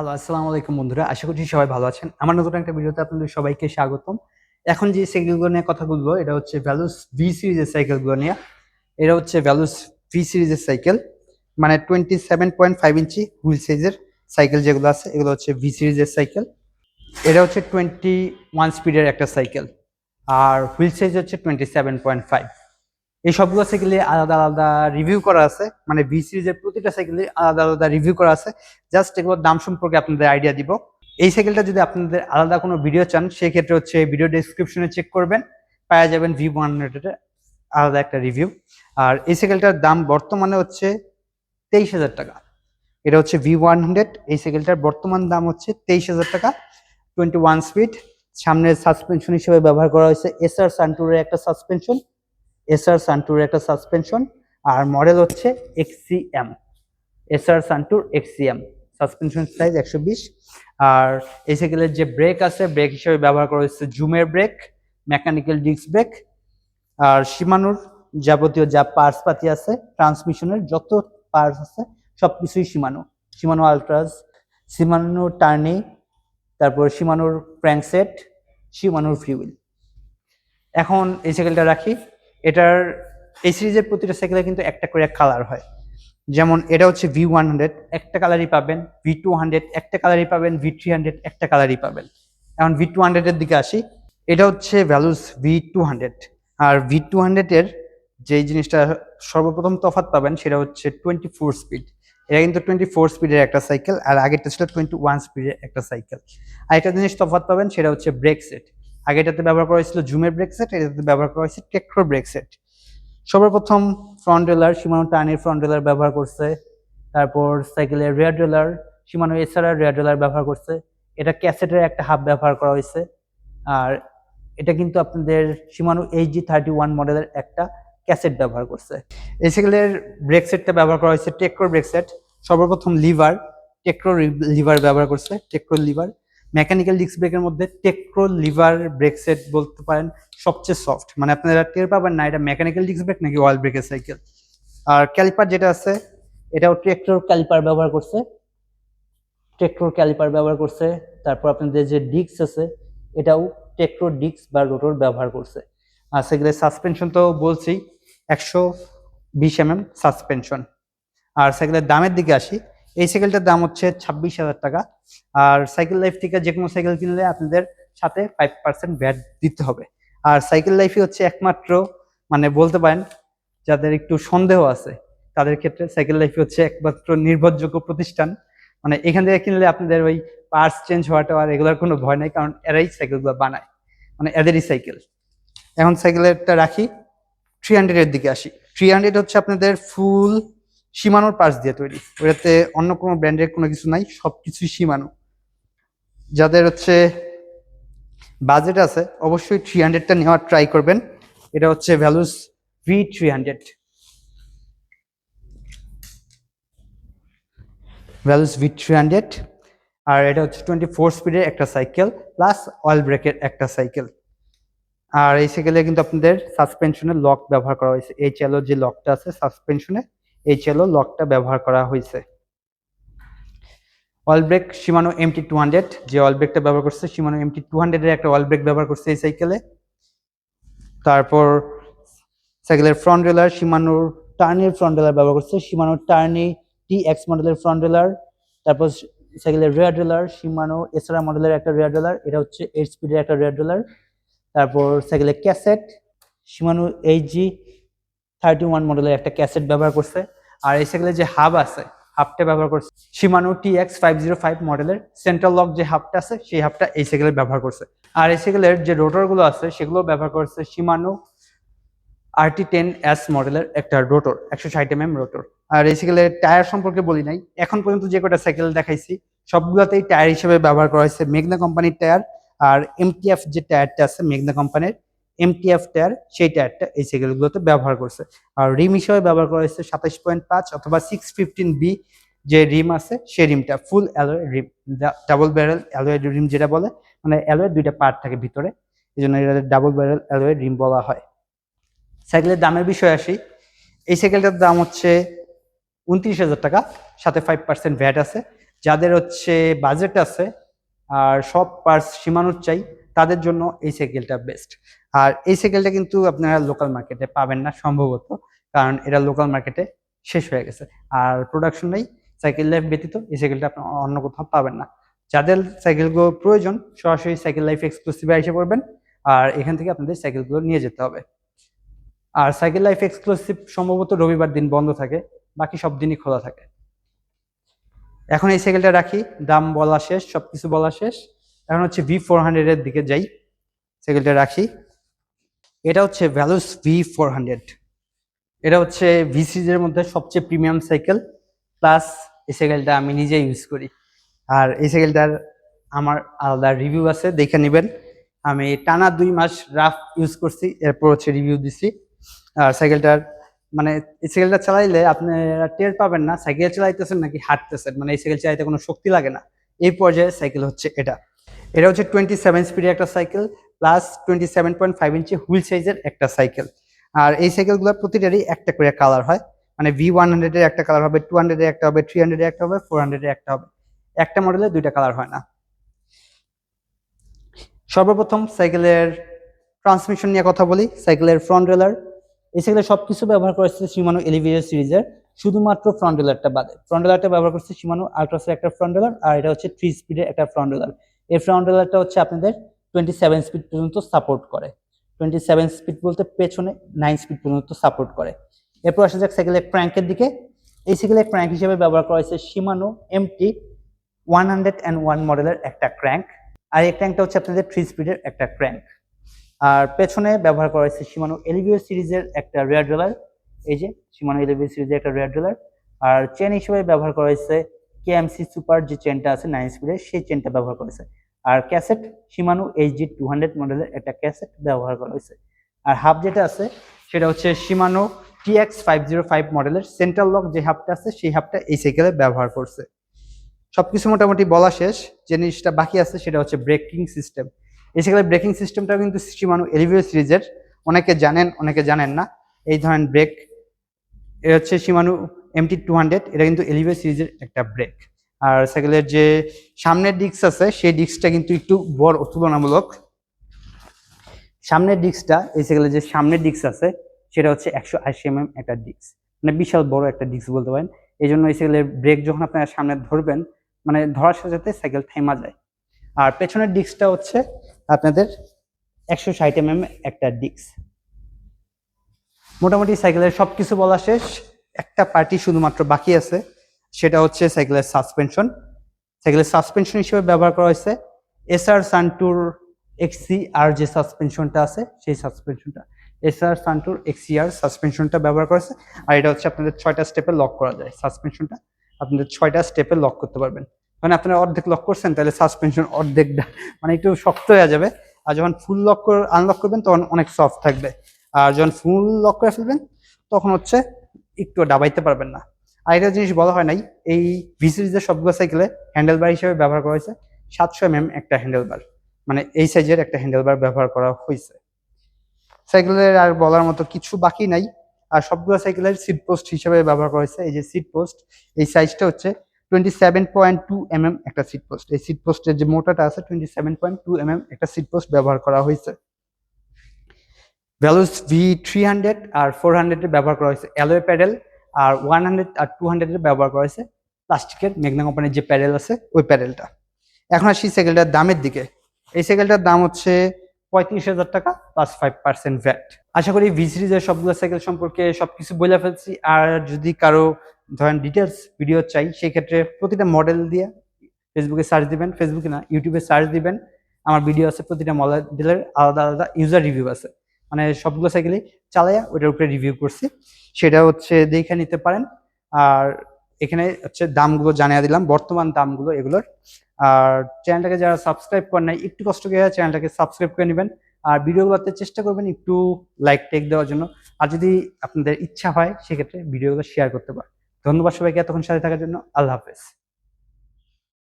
Hello আসসালামু আলাইকুম বন্ধুরা, আশা করছি সবাই ভালো আছেন। আমার নতুন একটা ভিডিওতে আপনাদের সবাইকে স্বাগতম। এখন যে সাইকেলগুলো নিয়ে কথা বলব, এটা হচ্ছে ভ্যালুস ভি সিরিজের সাইকেলগুলো নিয়ে। এটা হচ্ছে ভ্যালুস ভি সিরিজের সাইকেল মানে twenty seven point five inch wheel সাইজের সাইকেল যেগুলো আছে, এগুলো হচ্ছে ভি সিরিজের সাইকেল এটা হচ্ছে টোয়েন্টি ওয়ান স্পিডের একটা সাইকেল আর হুইল সাইজ হচ্ছে টোয়েন্টি সেভেন পয়েন্ট ফাইভ এই সবগুলো সাইকেলে আলাদা আলাদা রিভিউ করা আছে। মানে ভি সিরিজের প্রতিটা সাইকেলে আলাদা আলাদা রিভিউ করা আছে। জাস্ট এগুলোর দাম সম্পর্কে আপনাদের আইডিয়া দিব। এই সাইকেলটা যদি আপনাদের আলাদা কোনো ভিডিও চান, সেক্ষেত্রে হচ্ছে ভিডিও ডেসক্রিপশনে চেক করবেন। পাওয়া যাবেন ভি ওয়ান হান্ড্রেডের আলাদা একটা রিভিউ আর এই সাইকেলটার দাম বর্তমানে হচ্ছে তেইশ হাজার টাকা। এটা হচ্ছে ভি ওয়ান হান্ড্রেড এই সাইকেলটার বর্তমান দাম হচ্ছে তেইশ হাজার টাকা। টোয়েন্টি ওয়ান স্পিড সামনের সাসপেনশন হিসেবে ব্যবহার করা হয়েছে। এসআর সান্টুরের একটা সাসপেনশন এসআর সান্টুরের একটা সাসপেনশন আর মডেল হচ্ছে XCM SR Suntour XCM suspension size একশো বিশ। আর এই সাইকেলের যে ব্রেক আছে ব্রেক হিসেবে ব্যবহার করা হচ্ছে জুমের ব্রেক মেকানিক্যাল ডিস্ক ব্রেক আর সীমানুর যাবতীয় যা পার্টস পাতি আছে ট্রান্সমিশনের যত পার্টস আছে সব কিছুই সীমানো সীমানো আলট্রাস সীমানো টার্নি তারপর সীমানোর ক্র্যাঙ্কসেট সীমানোর ফ্রিউইল এখন এই সাইকেলটা রাখি। এটার, এই সিরিজের প্রতিটা সাইকেলে কিন্তু একটা করে কালার হয়। যেমন এটা হচ্ছে ভি ওয়ান হান্ড্রেড একটা কালারই পাবেন ভি টু হান্ড্রেড একটা কালারই পাবেন ভি থ্রি হান্ড্রেড একটা কালারই পাবেন। এখন ভি টু হান্ড্রেডের দিকে আসি, এটা হচ্ছে ভ্যালুস ভি টু হান্ড্রেড আর ভি টু হান্ড্রেডের যেই জিনিসটা সর্বপ্রথম তফাৎ পাবেন সেটা হচ্ছে টোয়েন্টি ফোর স্পিড এটা কিন্তু টোয়েন্টি ফোর স্পিডের একটা সাইকেল আর আগেরটা ছিল টোয়েন্টি ওয়ান স্পিডের একটা সাইকেল আর একটা জিনিস তফাৎ পাবেন সেটা হচ্ছে ব্রেক সেট আগেটাতে ব্যবহার করা হয়েছিল জুমের ব্রেকসেট এটাতে ব্যবহার করা হয়েছে টেক্ট্রো ব্রেকসেট সর্বপ্রথম ফ্রন্ট রেলার সীমানো টার্নের ফ্রন্ট রেলার ব্যবহার করছে। তারপর সাইকেলের রেয়ার রেলার সীমানো এছাড়া রেয়ার রেলার ব্যবহার করছে। এটা ক্যাসেটের একটা হাব ব্যবহার করা হয়েছে। আর এটা কিন্তু আপনাদের Shimano H G thirty one মডেলের একটা ক্যাসেট ব্যবহার করছে। এই সাইকেলের ব্রেক সেটটা ব্যবহার করা হয়েছে টেক্রো ব্রেক সেট সর্বপ্রথম লিভার টেক্রো লিভার ব্যবহার করছে টেক্রো লিভার মেকানিক্যাল ডিস্ক ব্রেকের মধ্যে টেক্রো লিভার ব্রেক সেট বলতে পারেন, সবচেয়ে সফট মানে আপনারা টের পাবেন না, এটা মেকানিক্যাল ডিস্ক ব্রেক নাকি অয়েল ব্রেকের সাইকেল আর ক্যালিপার যেটা আছে, এটাও ট্রেক্টর ক্যালিপার ব্যবহার করছে। ট্রেক্টর ক্যালিপার ব্যবহার করছে। তারপর আপনাদের যে ডিস্ক আছে, এটাও টেক্ট্রো ডিস্ক বা রোটর ব্যবহার করছে। আর সাইকেলের সাসপেনশন তো বলছি, একশো বিশ এম এম সাসপেনশন আর সাইকেলের দামের দিকে আসি এই সাইকেলটার দাম হচ্ছে ছাব্বিশ হাজার টাকা। আর সাইকেল লাইফ থেকে যে কোনো সাইকেল কিনলে আপনাদের সাথে ফাইভ পার্সেন্ট ব্যাট দিতে হবে। আর সাইকেল লাইফই হচ্ছে একমাত্র মানে বলতে পারেন, যাদের একটু সন্দেহ আছে, তাদের ক্ষেত্রে সাইকেল লাইফ হচ্ছে একমাত্র নির্ভরযোগ্য প্রতিষ্ঠান। মানে এখান থেকে কিনলে আপনাদের ওই পার্টস চেঞ্জ হওয়াটা আর এগুলোর কোনো ভয় নাই, কারণ এরাই সাইকেলগুলো বানায়। মানে এদেরই সাইকেল এখন সাইকেলেরটা রাখি থ্রি হান্ড্রেডের দিকে আসি। থ্রি হান্ড্রেড হচ্ছে আপনাদের ফুল সীমানোর পার্টস দিয়ে তৈরি। ওটাতে অন্য কোনো ব্র্যান্ডের কোনো কিছু নাই সব কিছুই সীমানো। যাদের হচ্ছে বাজেট আছে, অবশ্যই থ্রি হান্ড্রেডটা নেওয়ার ট্রাই করবেন। এটা হচ্ছে Veloce V three hundred Veloce V three hundred আর এটা হচ্ছে টোয়েন্টি ফোর স্পিডের একটা সাইকেল প্লাস অয়েল ব্রেকের একটা সাইকেল আর এই সাইকেলে কিন্তু আপনাদের সাসপেনশনের লক ব্যবহার করা হয়েছে। এই চেলো যে লকটা আছে সাসপেনশনে এই চেলো লকটা ব্যবহার করা হয়েছে। Oil brake Shimano MT two hundred যে অয়েল ব্রেকটা ব্যবহার করছে সীমানো এমটি টু হান্ড্রেডের একটা অয়েল ব্রেক ব্যবহার করছে এই সাইকেলে তারপর সাইকেলের ফ্রন্ট রেলার সীমানোর টার্নের ফ্রন্ট রেলার ব্যবহার করছে সীমানো টার্নি টি এক্স মডেলের ফ্রন্ট রেলার তারপর সাইকেলের রেয়ার রেলার সীমানো এসরা মডেলের একটা রেয়ার রেলার এটা হচ্ছে এইট স্পিডের একটা রেয়ার রেলার তারপর সাইকেলের cassette Shimano H G thirty one মডেলের একটা ক্যাসেট ব্যবহার করছে। আর এই সাইকেলের যে হাব আছে, হাবটা ব্যবহার করছে। Shimano T X five zero five মডেলের সেন্ট্রাল লক যে হাবটা আছে, সেই হাবটা এই সাইকেলে ব্যবহার করছে। আর এই সাইকেলের যে রোটরগুলো আছে সেগুলো ব্যবহার করছে সীমানো আরটি টেন এস মডেলের একটা রোটর একশো ষাট এম এম রোটর আর এই সাইকেলের টায়ার সম্পর্কে বলি নাই, এখন পর্যন্ত যে কটা সাইকেল দেখাইছি, সবগুলোতেই টায়ার হিসেবে ব্যবহার করা হয়েছে মেঘনা কোম্পানির টায়ার আর এমটিএফ যে টায়ারটা আছে মেঘনা কোম্পানির এমটিএফ টায়ার সেই টায়ারটা এই সাইকেলগুলোতে ব্যবহার করছে। আর রিম হিসেবে ব্যবহার করা হয়েছে সাতাশ পয়েন্ট পাঁচ অথবা সিক্স ফিফটিন বি যে রিম আছে সেই রিমটা full alloy rim double barrel alloy rim যেটা বলে মানে অ্যালোয়ের দুইটা পার্ট থাকে ভিতরে, এই জন্য এটা ডাবল ব্যারেল অ্যালোয় রিম বলা হয়। সাইকেলের দামের বিষয়ে আসি। এই সাইকেলটার দাম হচ্ছে উনত্রিশ হাজার টাকা, সাথে ফাইভ পার্সেন্ট ভ্যাট আছে। যাদের হচ্ছে বাজেট আছে, আর সব পার্টস সীমানোর চাই তাদের জন্য এই সাইকেলটা বেস্ট আর এই সাইকেলটা কিন্তু আপনারা লোকাল মার্কেটে পাবেন না সম্ভবত, কারণ এটা লোকাল মার্কেটে শেষ হয়ে গেছে। আর প্রোডাকশন নেই সাইকেল লাইফ ব্যতীত এই সাইকেলটা আপনার অন্য কোথাও পাবেন না। যাদের সাইকেলগুলো প্রয়োজন, সরাসরি সাইকেল লাইফ এক্সক্লুসিভে এসে পড়বেন, আর এখান থেকে আপনাদের সাইকেলগুলো নিয়ে যেতে হবে। আর সাইকেল লাইফ এক্সক্লুসিভ সম্ভবত রবিবার দিন বন্ধ থাকে, বাকি সব দিনই খোলা থাকে। এখন এই সাইকেলটা রাখি, দাম বলা শেষ, সবকিছু বলা শেষ। এখন হচ্ছে ভি ফোর হান্ড্রেডের দিকে যাই সাইকেলটা রাখি। এটা হচ্ছে ভ্যালুস ভি ফোর হান্ড্রেড এটা হচ্ছে ভি সিরিজের মধ্যে সবচেয়ে প্রিমিয়াম সাইকেল প্লাস এই সাইকেলটা আমি নিজে ইউজ করি। আর এই সাইকেলটার আমার আলাদা রিভিউ আছে, দেখে নেবেন। আমি টানা দুই মাস রাফ ইউজ করছি, এরপর হচ্ছে রিভিউ দিছি। আর সাইকেলটার মানে এই সাইকেলটা চালাইলে আপনারা টের পাবেন না সাইকেল চালাইতেছেন নাকি হাঁটতেছেন মানে এই সাইকেল চালাইতে কোনো শক্তি লাগে না। এই পর্যায়ে সাইকেল হচ্ছে এটা। এটা হচ্ছে টোয়েন্টি সেভেন স্পিডের একটা cycle plus twenty seven point five inch wheel সাইজের একটা সাইকেল আর এই সাইকেলগুলোর প্রতিটারই একটা করে কালার হয়। মানে ভি ওয়ান হান্ড্রেডের একটা কালার হবে টু হান্ড্রেডের একটা হবে থ্রি হান্ড্রেডের একটা হবে ফোর হান্ড্রেডের একটা হবে। একটা মডেলে দুইটা কালার হয় না। সর্বপ্রথম সাইকেলের ট্রান্সমিশন নিয়ে কথা বলি সাইকেলের ফ্রন্ট রেলার এই সাইকেলের সব কিছু ব্যবহার করেছে সীমানো এলিভিয়ার সিরিজের শুধুমাত্র ফ্রন্ট রেলারটা বাদে। ফ্রন্ট রেলারটা ব্যবহার করছে সীমানো আলট্রাসের একটা ফ্রন্ট রেলার আর এটা হচ্ছে থ্রি স্পিডের একটা ফ্রন্ট রেলার এই ফ্রন্ট রেলারটা হচ্ছে আপনাদের টোয়েন্টি সেভেন স্পিড পর্যন্ত সাপোর্ট করে। টোয়েন্টি সেভেন স্পিড বলতে পেছনে নাইন স্পিড পর্যন্ত সাপোর্ট করে। এরপর আসা যাক সাইকেলের ক্র্যাঙ্কের দিকে। এই সাইকেলের ক্র্যাঙ্ক হিসেবে ব্যবহার করা হয়েছে Shimano MT one hundred and one মডেলের একটা ক্র্যাঙ্ক আর এই ক্র্যাঙ্কটা হচ্ছে আপনাদের থ্রি স্পিডের একটা ক্র্যাঙ্ক আর পেছনে ব্যবহার করা হয়েছে সীমানো এলিভিও সিরিজের একটা রেয়ার ড্রলার এই যে সীমানো এলিভিও সিরিজের একটা রেয়ার ড্রলার আর চেন হিসেবে ব্যবহার করা হয়েছে কেএমসি সুপার যে চেনটা আছে নাইন স্পিডের সেই চেনটা ব্যবহার করা হয়েছে। আর cassette Shimano HG two hundred মডেলের একটা ক্যাসেট ব্যবহার করা হয়েছে। আর হাব যেটা আছে, সেটা হচ্ছে Shimano TX five zero five মডেলের সেন্ট্রাল লক যে হাবটা আছে, সেই হাবটা এই সাইকেলে ব্যবহার করছে। সব কিছু মোটামুটি বলা শেষ, যে জিনিসটা বাকি আছে সেটা হচ্ছে ব্রেকিং সিস্টেম এই সাইকেলের ব্রেকিং সিস্টেমটা কিন্তু সীমানো এলিভিও সিরিজের অনেকে জানেন অনেকে জানেন না। এই ধরনের ব্রেক এ হচ্ছে সীমানো এমটি টু হান্ড্রেড এটা কিন্তু এলিভিও সিরিজের একটা ব্রেক আর সাইকেলের যে সামনের ডিস্ক আছে, সেই ডিস্কটা কিন্তু একটু বড়, তুলনামূলক। সামনের ডিস্কটা এই সাইকেলের যে সামনের ডিস্ক আছে, সেটা হচ্ছে একশো আশি এম একটা ডিস্ক মানে বিশাল বড় একটা ডিস্ক বলতে পারেন। এই জন্য এই সাইকেলের ব্রেক যখন আপনারা সামনে ধরবেন মানে ধরার সাথে সাথে সাইকেল থেমা যায়। আর পেছনের ডিস্কটা হচ্ছে আপনাদের একশো ষাট এম একটা ডিস্ক মোটামুটি সাইকেলের সব কিছু বলা শেষ। একটা পার্টি শুধুমাত্র বাকি আছে। সেটা হচ্ছে সাইকেলের সাসপেনশন। সাইকেলের সাসপেনশন হিসেবে ব্যবহার করা হয়েছে। এসআর সানটুর এক্সি আর যে সাসপেনশনটা আছে, সেই সাসপেনশনটা। এসআর সানটুর এক্সি আর সাসপেনশনটা ব্যবহার করেছে আর এটা হচ্ছে আপনাদের ছয়টা স্টেপে লক করা যায় সাসপেনশনটা। আপনাদের ছয়টা স্টেপে লক করতে পারবেন। মানে আপনারা অর্ধেক লক করছেন, তাহলে সাসপেনশন অর্ধেকটা মানে একটু শক্ত হয়ে যাবে। আর যখন ফুল লক আনলক করবেন, তখন অনেক সফট থাকবে। আর যখন ফুল লক করে ফেলবেন, তখন হচ্ছে একটু ডাবাইতে পারবেন না। আর একটা জিনিস বলা হয় নাই, এই ভি সিরিজের সবগুলো সাইকেলে হ্যান্ডেল বার হিসেবে ব্যবহার করা হয়েছে। সাতশো এম একটা হ্যান্ডেল বার মানে এই সাইজের একটা হ্যান্ডেল বার ব্যবহার করা হয়েছে। সাইকেলের আর বলার মতো কিছু বাকি নাই। আর সবগুলো সাইকেলের সিট পোস্ট হিসেবে ব্যবহার করা হয়েছে। এই যে সিট পোস্ট এই সাইজটা হচ্ছে twenty seven point two M M একটা সিট পোস্ট এই সিট পোস্টের যে মোটাটা আছে twenty seven point two M M একটা সিট পোস্ট ব্যবহার করা হয়েছে। ভ্যালুস ভি থ্রি হান্ড্রেড আর ফোর হান্ড্রেডের ব্যবহার করা হয়েছে। অ্যালোয় প্যাডেল আর ওয়ান হান্ড্রেড আর টু হান্ড্রেডের ব্যবহার করা হয়েছে প্লাস্টিকের মেঘনা কোম্পানির যে প্যারেল আছে, ওই প্যারেলটা। এখন আসি সাইকেলটার দামের দিকে। এই সাইকেলটার দাম হচ্ছে পঁয়ত্রিশ হাজার টাকা প্লাস ফাইভ পার্সেন্ট ভ্যাট আশা করি ভি সিরিজের সবগুলো সাইকেল সম্পর্কে সবকিছু বলে ফেলছি। আর যদি কারও ধরেন ডিটেলস ভিডিও চাই সেই ক্ষেত্রে প্রতিটা মডেল দিয়ে ফেসবুকে সার্চ দিবেন। ফেসবুকে না ইউটিউবে সার্চ দিবেন। আমার ভিডিও আছে প্রতিটা মডেলের আলাদা আলাদা ইউজার রিভিউ আছে। মানে সবগুলো সাইকেলই চালাইয়া ওইটার উপরে রিভিউ করছি। সেটা হচ্ছে দেখে নিতে পারেন। আর এখানে হচ্ছে দামগুলো জানিয়ে দিলাম, বর্তমান দামগুলো এগুলোর। আর চ্যানেলটাকে যারা সাবস্ক্রাইব করেন নাই, একটু কষ্ট করে চ্যানেলটাকে সাবস্ক্রাইব করে নেবেন। আর ভিডিওগুলোতে চেষ্টা করবেন একটু লাইক টেক দেওয়ার জন্য। আর যদি আপনাদের ইচ্ছা হয়, সেক্ষেত্রে ভিডিওগুলো শেয়ার করতে পারেন। ধন্যবাদ সবাইকে এতক্ষণ সাথে থাকার জন্য। আল্লাহ হাফেজ।